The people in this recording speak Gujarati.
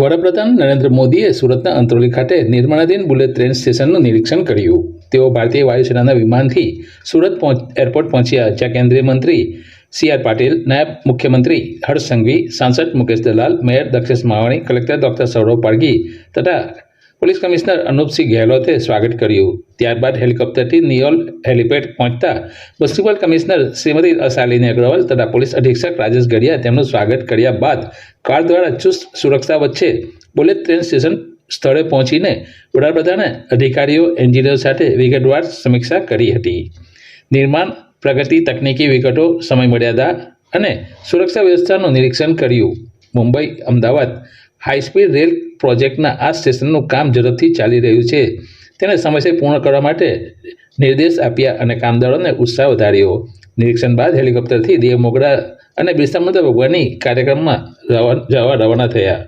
વડાપ્રધાન નરેન્દ્ર મોદીએ સુરતના અંત્રોલી ખાતે નિર્માણાધીન બુલેટ ટ્રેન સ્ટેશનનું નિરીક્ષણ કર્યું. તેઓ ભારતીય વાયુસેનાના વિમાનથી સુરત એરપોર્ટ પહોંચ્યા જ્યાં કેન્દ્રીય મંત્રી સી આર પાટીલ, નાયબ મુખ્યમંત્રી હર્ષ સંઘવી, સાંસદ Mukesh Dalal, mayor Dakshesh Mavani, collector doctor Saurav Pargi તથા પોલીસ કમિશનર અનુપસિંહ ગેહલોતે સ્વાગત કર્યું. ત્યારબાદ હેલિકોપ્ટરથી નિયોલ હેલિપેડ પહોંચતા મ્યુનિસિપલ કમિશનર શ્રીમતી અશાલિની અગ્રવાલ તથા પોલીસ અધિક્ષક રાજેશ ગઢિયા તેમનું સ્વાગત કર્યા બાદ કાર દ્વારા ચુસ્ત સુરક્ષા વચ્ચે બુલેટ ટ્રેન સ્ટેશન સ્થળે પહોંચીને વડાપ્રધાને અધિકારીઓ, એન્જિનિયરો સાથે વિગતવાર સમીક્ષા કરી હતી. નિર્માણ, પ્રગતિ તકનીકી વિગતો, સમય મર્યાદા અને સુરક્ષા વ્યવસ્થાનું નિરીક્ષણ કર્યું. મુંબઈ, અમદાવાદ હાઈસ્પીડ રેલ પ્રોજેક્ટના આ સ્ટેશનનું કામ ઝડપથી ચાલી રહ્યું છે. તેને સમયસર પૂર્ણ કરવા માટે નિર્દેશ આપ્યા અને કામદારોને ઉત્સાહ વધાર્યો. નિરીક્ષણ બાદ હેલિકોપ્ટરથી દેવ મોગરા અને બિરસા મુંડા ભગવાનની કાર્યક્રમમાં જવા રવાના થયા.